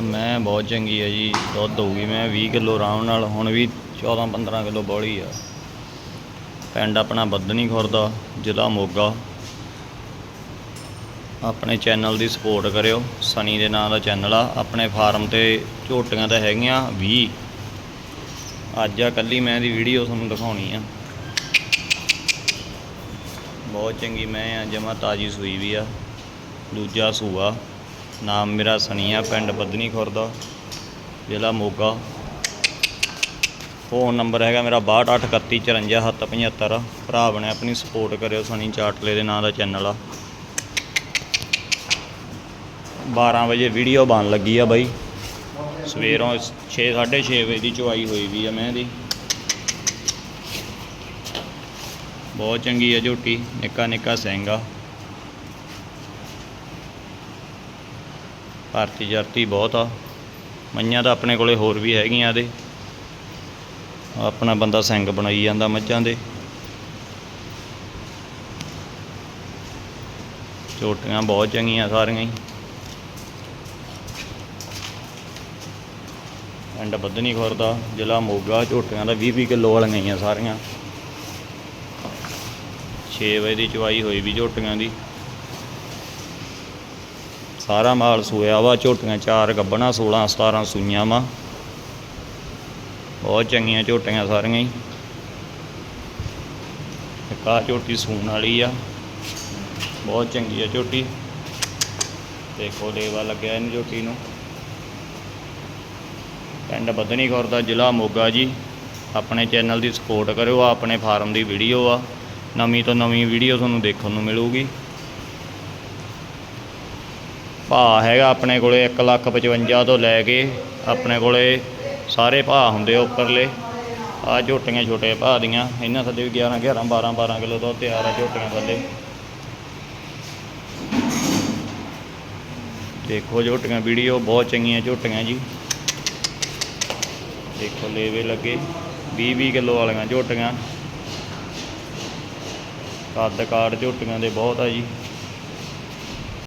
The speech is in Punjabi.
ਮੈਂ ਬਹੁਤ ਚੰਗੀ ਆ ਜੀ, ਦੁੱਧ ਹੋਊਗੀ ਮੈਂ 20 ਕਿਲੋ ਆਰਾਮ ਨਾਲ, ਹੁਣ ਵੀ 14 15 ਕਿਲੋ ਬੋਲੀ ਆ। ਪਿੰਡ ਆਪਣਾ ਬੱਦਨੀ ਖੁਰਦਾ ਜ਼ਿਲ੍ਹਾ ਮੋਗਾ। ਆਪਣੇ ਚੈਨਲ ਦੀ ਸਪੋਰਟ ਕਰਿਓ, ਸਨੀ ਦੇ ਨਾਂ ਦਾ ਚੈਨਲ ਆ, ਆਪਣੇ ਫਾਰਮ ਤੇ ਝੋਟੀਆਂ ਤਾਂ ਹੈਗੀਆਂ 20 ਅੱਜ ਆ, ਕੱਲੀ ਮੈਂ ਦੀ ਵੀਡੀਓ ਤੁਹਾਨੂੰ ਦਿਖਾਉਣੀ ਆ। ਬਹੁਤ ਚੰਗੀ ਮੈਂ ਆ, ਜਮਾ ਤਾਜੀ ਸੂਈ ਵੀ ਆ, ਦੂਜਾ ਸੂਆ। ਨਾਮ ਮੇਰਾ ਸਨੀ ਆ ਪਿੰਡ ਬੱਦਨੀ ਖੁਰਦਾ, ਜ਼ਿਲ੍ਹਾ ਮੋਗਾ। ਫੋਨ ਨੰਬਰ ਹੈਗਾ ਮੇਰਾ 6281545775 ਭਰਾ ਬਣੇ ਆਪਣੀ ਸਪੋਰਟ ਕਰਿਓ ਸਨੀ ਚਾਟਲੇ ਦੇ ਨਾਂ ਦਾ ਚੈਨਲ ਆ। 12 ਵਜੇ ਵੀਡੀਓ ਬਣ ਲੱਗੀ ਆ ਬਾਈ। ਸਵੇਰੋਂ 6 6:30 ਵਜੇ ਦੀ ਚੁਆਈ ਹੋਈ ਵੀ ਆ ਮੈਂ ਦੀ ਬਹੁਤ ਚੰਗੀ ਆ ਝੋਟੀ, ਨਿੱਕਾ ਨਿੱਕਾ ਸਿੰਘ ਆ। ਭਾਰਤੀ ਜਰਤੀ ਬਹੁਤ ਆ। ਮਈਆਂ ਤਾਂ ਆਪਣੇ ਕੋਲੇ ਹੋਰ ਵੀ ਹੈਗੀਆਂ ਇਹਦੇ ਆਪਣਾ ਬੰਦਾ ਸਿੰਘ ਬਣਾਈ ਜਾਂਦਾ ਮੱਝਾਂ ਦੇ। ਝੋਟੀਆਂ ਬਹੁਤ ਚੰਗੀਆਂ ਸਾਰੀਆਂ ਹੀ। ਪਿੰਡ ਬੱਦਨੀ ਖੁਰਦਾ ਜ਼ਿਲ੍ਹਾ ਮੋਗਾ ਝੋਟੀਆਂ ਦਾ 20 20 ਕਿਲੋ ਵਾਲੀਆਂ ਹੀ ਆ ਸਾਰੀਆਂ। 6 ਵਜੇ ਦੀ ਚਵਾਈ ਹੋਈ ਵੀ ਝੋਟੀਆਂ ਦੀ। ਸਾਰਾ ਮਾਲ ਸੋਇਆ ਵਾ, ਝੋਟੀਆਂ ਚਾਰ ਗੱਬਣਾ 16 17 ਸੂਈਆਂ ਵਾ। ਬਹੁਤ ਚੰਗੀਆਂ ਝੋਟੀਆਂ ਸਾਰੀਆਂ ਹੀ। ਇੱਕ ਆਹ ਝੋਟੀ ਸੂਣ ਵਾਲੀ ਆ। ਬਹੁਤ ਚੰਗੀ ਆ ਝੋਟੀ। ਦੇਖੋ ਲੇਵਾ ਲੱਗਿਆ ਇਹਨੂੰ ਝੋਟੀ ਨੂੰ। ਪਿੰਡ ਬਦਨੀ ਖੁਰ ਦਾ ਜ਼ਿਲ੍ਹਾ ਮੋਗਾ ਜੀ। ਆਪਣੇ ਚੈਨਲ ਦੀ ਸਪੋਰਟ ਕਰਿਓ ਆ ਆਪਣੇ ਫਾਰਮ ਦੀ ਵੀਡੀਓ ਆ। ਨਵੀਂ ਤੋਂ ਨਵੀਂ ਵੀਡੀਓ ਤੁਹਾਨੂੰ ਦੇਖਣ ਨੂੰ ਮਿਲੂਗੀ। ਭਾਅ ਹੈਗਾ ਆਪਣੇ ਕੋਲੇ 1,55 ਤੋਂ ਲੈ ਕੇ ਆਪਣੇ ਕੋਲੇ ਸਾਰੇ ਭਾਅ ਹੁੰਦੇ ਆ ਉੱਪਰਲੇ। ਆ ਝੋਟੀਆਂ ਛੋਟੇ ਭਾਅ ਦੀਆਂ। ਇਹਨਾਂ ਥੱਲੇ ਵੀ 11 11 12 12 ਕਿਲੋ ਦੁੱਧ ਤਿਆਰ ਆ ਝੋਟੀਆਂ ਥੱਲੇ। ਦੇਖੋ ਝੋਟੀਆਂ ਵੀਡੀਓ ਬਹੁਤ ਚੰਗੀਆਂ ਝੋਟੀਆਂ ਜੀ। ਦੇਖੋ ਲੇਵੇ ਲੱਗੇ 20 20 ਕਿਲੋ ਵਾਲੀਆਂ ਝੋਟੀਆਂ। ਕੱਦ ਕਾੜ ਝੋਟੀਆਂ ਦੇ ਬਹੁਤ ਆ ਜੀ।